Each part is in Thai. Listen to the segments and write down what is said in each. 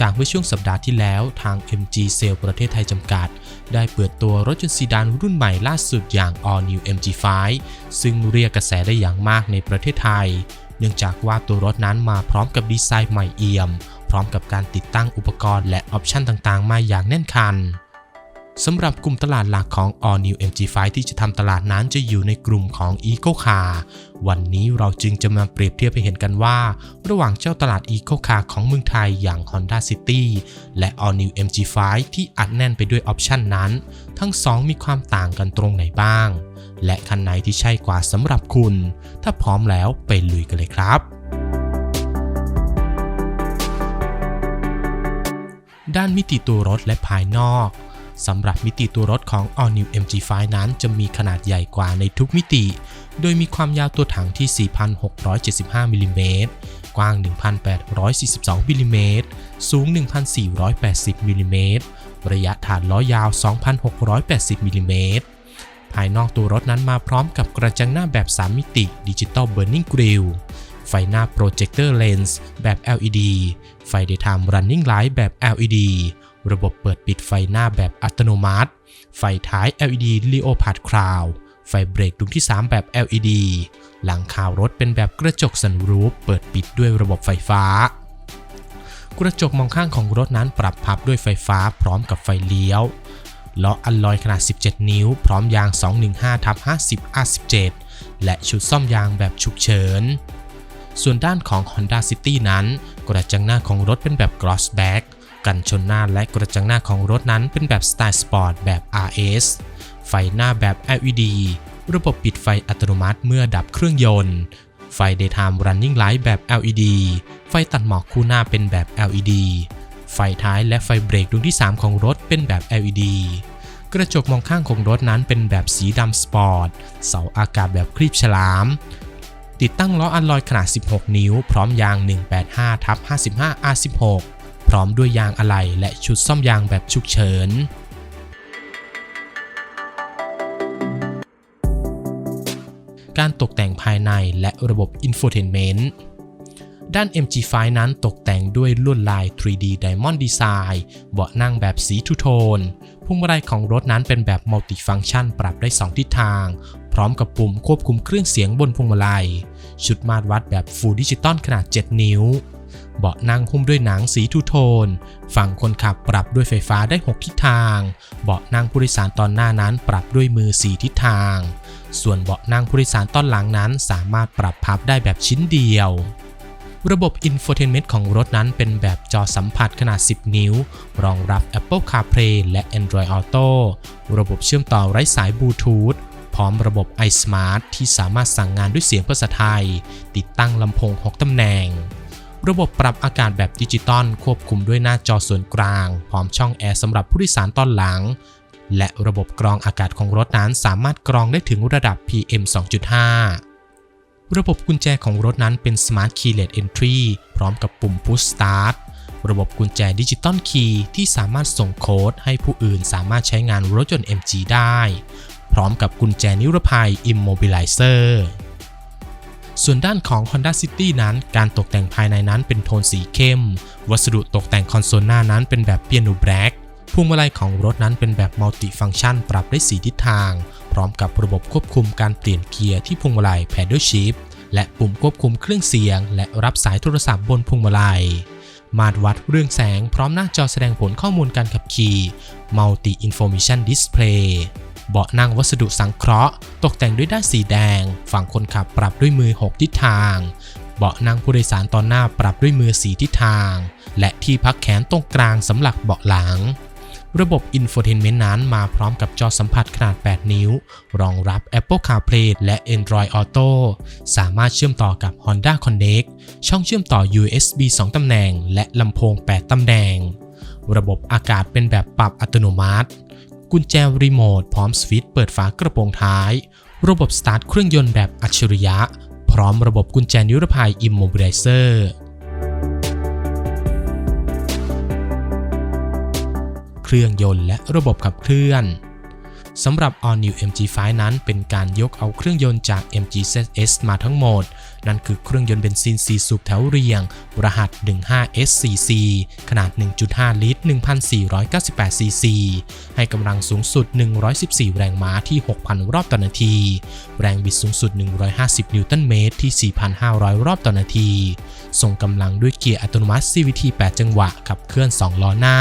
จากเมื่อช่วงสัปดาห์ที่แล้วทาง MG s a l e ประเทศไทยจำกัด ได้เปิดตัวรถยนต์ซีดานรุ่นใหม่ล่าสุดอย่าง All New MG5 ซึ่งเรียกกระแสได้อย่างมากในประเทศไทย เนื่องจากว่าตัวรถนั้นมาพร้อมกับดีไซน์ใหม่เอี่ยม พร้อมกับการติดตั้งอุปกรณ์และออปชั่นต่างๆ มาอย่างแน่นคัน สำหรับกลุ่มตลาดหลักของ All New MG5 ที่จะทำตลาดนั้นจะอยู่ในกลุ่มของ Eco Car วันนี้เราจึงจะมาเปรียบเทียบให้เห็นกันว่า ระหว่างเจ้าตลาด Eco Car ของเมืองไทยอย่าง Honda City และ All New MG5 ที่อัดแน่นไปด้วยออปชันนั้น ทั้งสองมีความต่างกันตรงไหนบ้าง และคันไหนที่ใช่กว่าสำหรับคุณ ถ้าพร้อมแล้วไปลุยกันเลยครับด้านมิติตัวรถและภายนอก สำหรับมิติตัวรถของ All New MG5 นั้นจะมีขนาดใหญ่กว่าในทุกมิติ โดยมีความยาวตัวถังที่ 4,675มิลลิเมตรกว้าง 1,842มิลลิเมตรสูง 1,480มิลลิเมตรระยะฐานล้อยาว 2,680มิลลิเมตรภายนอกตัวรถนั้นมาพร้อมกับกระจังหน้าแบบ 3 มิติดิจิตอลเบ r ร์นิงกริลไฟหน้าโปรเจคเตอร์เลนส์แบบ LED ไฟ Daytime Running Light แบบ LED ระบบเปิดปิดไฟหน้าแบบอัตโนมัติ ไฟท้าย LED Leopard Cloud ไฟเบรกดวงที่ 3 แบบ LED หลังคารถเป็นแบบกระจกสันรูปเปิดปิดด้วยระบบไฟฟ้า กระจกมองข้างของรถนั้นปรับพับด้วยไฟฟ้าพร้อมกับไฟเลี้ยวล้ออัลลอยขนาด 17 นิ้ว พร้อมยาง 215ทับ50 R17 และชุดซ่อมยางแบบฉุกเฉิน ส่วนด้านของ Honda City นั้น กระจังหน้าของรถเป็นแบบ Glossback กันชนหน้าและกระจังหน้าของรถนั้นเป็นแบบสไตล์สปอร์ตแบบ RS ไฟหน้าแบบ LED ระบบปิดไฟอัตโนมัติเมื่อดับเครื่องยนต์ ไฟ Daytime Running Light แบบ LED ไฟตัดหมอกคู่หน้าเป็นแบบ LED ไฟท้ายและไฟเบรกดวงที่ 3 ของรถเป็นแบบ LED กระจกมองข้างของรถนั้นเป็นแบบสีดำสปอร์ต เสาอากาศแบบครีบฉลาม ติดตั้งล้ออัลลอยขนาด 16 นิ้ว พร้อมยาง 185 ทับ 55 R16 ร้อมด้วยยางอะไหล่และชุดซ่อมยางแบบฉุกเฉินการตกแต่งภายในและระบบ Infotainment ด้าน MG5 นั้นตกแต่งด้วยลวดลาย 3D Diamond Design เบาะนั่งแบบสีทูโทนพวงมาลัยของรถนั้นเป็นแบบ Multi-Function ปรับได้ 2 ทิศทาง พร้อมกับปุ่มควบคุมเครื่องเสียงบนพวงมาลัย ชุดมาตรวัดแบบ Full Digital ขนาด 7 นิ้ว เบาะนั่งหุ้มด้วยหนังสีทูโทน ฝั่งคนขับปรับด้วยไฟฟ้าได้ 6 ทิศทาง เบาะนั่งผู้โดยสารตอนหน้านั้นปรับด้วยมือ 4 ทิศทาง ส่วนเบาะนั่งผู้โดยสารตอนหลังนั้นสามารถปรับพับได้แบบชิ้นเดียวระบบ Infotainment ของรถนั้นเป็นแบบจอสัมผัสขนาด 10 นิ้ว รองรับ Apple CarPlay และ Android Auto ระบบเชื่อมต่อไร้สายบลูทูธพร้อมระบบ iSmart ที่สามารถสั่งงานด้วยเสียงภาษาไทย ติดตั้งลำโพง 6 ตำแหน่ง ระบบปรับอากาศแบบดิจิตอลควบคุมด้วยหน้าจอส่วนกลาง พร้อมช่องแอร์สำหรับผู้โดยสารตอนหลัง และระบบกรองอากาศของรถนั้นสามารถกรองได้ถึงระดับ PM 2.5 ระบบกุญแจของรถนั้นเป็น Smart Keyless Entry พร้อมกับปุ่ม Push Start ระบบกุญแจดิจิตอลคีย์ที่สามารถส่งโค้ดให้ผู้อื่นสามารถใช้งานรถยนต์ MG ได้ พร้อมกับกุญแจนิรภัย Immobilizer ส่วนด้านของ Honda City นั้น การตกแต่งภายในนั้นเป็นโทนสีเข้ม วัสดุตกแต่งคอนโซลหน้านั้นเป็นแบบเปียโนแบล็กพวงมาลัยของรถนั้นเป็นแบบมัลติฟัง c t ชันปรับได้ 4 ทิศทาง พร้อมกับระบบควบคุมการเปลี่ยนเกียร์ที่พวงมาลัย Paddle Shift และปุ่มควบคุมเครื่องเสียง และรับสายโทรศัพท์บนพวงมาลัย มาตรวัดเรื่องแสงพร้อมหน้าจอแสดงผลข้อมูลการขับขี่ Multi Information Display เบาะนั่งวัสดุสังเคราะห์ ตกแต่งด้วยด้านสีแดง ฝั่งคนขับปรับด้วยมือ 6 ทิศทาง เบาะนั่งผู้โดยสารตอนหน้าปรับด้วยมือ 4 ทิศทาง และที่พักแขนตรงกลางสำหรับเบาะหลัง ระบบ Infotainment นั้นมาพร้อมกับจอสัมผัสขนาด 8 นิ้ว รองรับ Apple CarPlay และ Android Auto สามารถเชื่อมต่อกับ Honda Connect ช่องเชื่อมต่อ USB 2 ตำแหน่ง และลำโพง 8 ตำแหน่ง ระบบอากาศเป็นแบบปรับอัตโนมัติ กุญแจรีโมทพร้อมสวิตช์เปิดฝากระโปรงท้าย ระบบสตาร์ทเครื่องยนต์แบบอัจฉริยะ พร้อมระบบกุญแจนิรภัยอิมโมบิลเซอร์เครื่องยนต์และระบบขับเคลื่อน สำหรับ All New MG5 นั้นเป็นการยกเอาเครื่องยนต์จาก MG ZS มาทั้งหมด นั่นคือเครื่องยนต์เบนซิน 4 สูบแถวเรียง รหัส 15SCC ขนาด 1.5 ลิตร 1,498ซีซีให้กำลังสูงสุด 114 แรงม้าที่ 6,000 รอบต่อนาที แรงบิดสูงสุด 150 นิวตันเมตรที่ 4,500 รอบต่อนาที ส่งกำลังด้วยเกียร์อัตโนมัติ CVT 8 จังหวะขับเคลื่อน 2 ล้อหน้า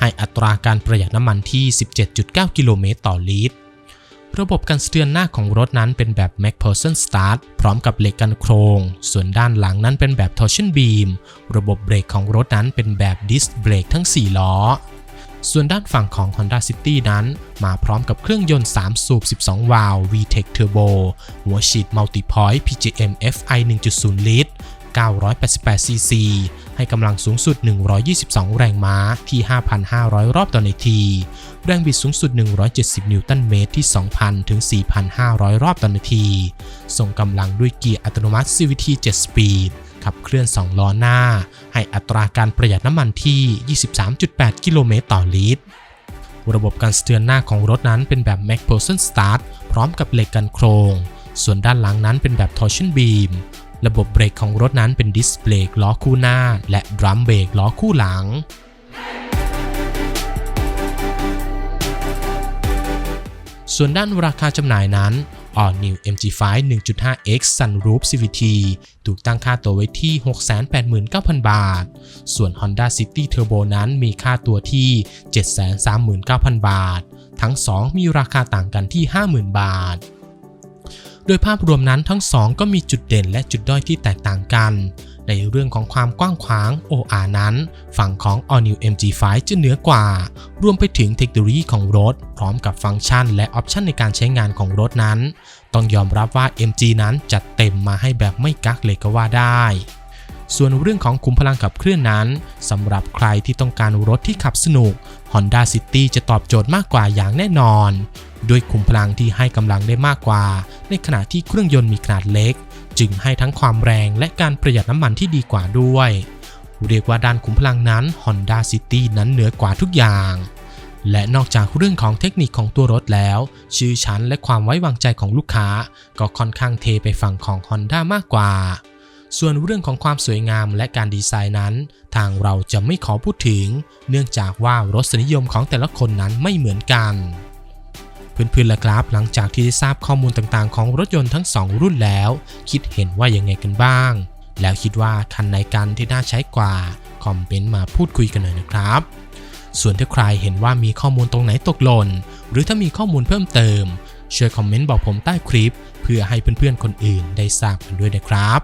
ให้อัตราการประหยัดน้ำมันที่ 17.9 กิโลเมตรต่อลิตร ระบบการสะเทือนหน้าของรถนั้นเป็นแบบ MacPherson Start พร้อมกับเหล็กกันโครง ส่วนด้านหลังนั้นเป็นแบบ Torsion Beam ระบบเบรกของรถนั้นเป็นแบบ Disc Brake ทั้ง 4 ล้อ ส่วนด้านฝั่งของ Honda City นั้น มาพร้อมกับเครื่องยนต์ 3 สูบ 12 วาล์ว VTEC Turbo หัวฉีด Multipoint PGM FI 1.0 ลิตร988ซีซี ให้กำลังสูงสุด 122 แรงม้าที่ 5,500 รอบต่อนาที แรงบิดสูงสุด 170 นิวตันเมตรที่ 2,000 ถึง 4,500 รอบต่อนาที ส่งกำลังด้วยเกียร์อัตโนมัติ CVT 7 Speed ขับเคลื่อน 2 ล้อหน้า ให้อัตราการประหยัดน้ำมันที่ 23.8 กิโลเมตรต่อลิตรระบบการสเทือนหน้าของรถนั้นเป็นแบบ MacPherson Start พร้อมกับเหล็กกันโครง ส่วนด้านหลังนั้นเป็นแบบ Torsion Beam ระบบเบรกของรถนั้นเป็นดิสเบรกล้อคู่หน้า และดรัมเบรกล้อคู่หลัง ส่วนด้านราคาจำหน่ายนั้น All New MG5 1.5X Sunroof CVT ถูกตั้งค่าตัวไว้ที่ 689,000 บาท ส่วน Honda City Turbo นั้นมีค่าตัวที่ 739,000 บาท ทั้ง 2 มีราคาต่างกันที่ 50,000 บาท โดยภาพรวมนั้นทั้ง2ก็มีจุดเด่นและจุดด้อยที่แตกต่างกัน ในเรื่องของความกว้างขวาง OR นั้น ฝั่งของ All New MG5 จะเหนือกว่า รวมไปถึงเทคโนโลยีของรถ พร้อมกับฟังก์ชันและออปชันในการใช้งานของรถนั้น ต้องยอมรับว่า MG นั้นจัดเต็มมาให้แบบไม่กักเลยก็ว่าได้ส่วนเรื่องของขุมพลังขับเคลื่อนนั้นสำหรับใครที่ต้องการรถที่ขับสนุก Honda City จะตอบโจทย์มากกว่าอย่างแน่นอน ด้วยขุมพลังที่ให้กำลังได้มากกว่า ในขณะที่เครื่องยนต์มีขนาดเล็ก จึงให้ทั้งความแรงและการประหยัดน้ำมันที่ดีกว่าด้วย เรียกว่าด้านขุมพลังนั้น Honda City นั้นเหนือกว่าทุกอย่าง และนอกจากเรื่องของเทคนิคของตัวรถแล้ว ชื่อชั้นและความไว้วางใจของลูกค้า ก็ค่อนข้างเทไปฝั่งของ Honda มากกว่าส่วนเรื่องของความสวยงามและการดีไซน์นั้น ทางเราจะไม่ขอพูดถึง เนื่องจากว่ารสนิยมของแต่ละคนนั้นไม่เหมือนกัน พื่อนๆล่ะครับ หลังจากที่ได้ทราบข้อมูลต่างๆ ของรถยนต์ทั้ง 2 รุ่นแล้ว คิดเห็นว่ายังไงกันบ้าง แล้วคิดว่าคันไหนกันที่น่าใช้กว่า คอมเมนต์มาพูดคุยกันหน่อยนะครับ ส่วนถ้าใครเห็นว่ามีข้อมูลตรงไหนตกหล่น หรือถ้ามีข้อมูลเพิ่มเติมช่วยคอมเมนต์บอกผมใต้คลิป เพื่อให้เพื่อนๆคนอื่นได้ทราบกันด้วยนะครับ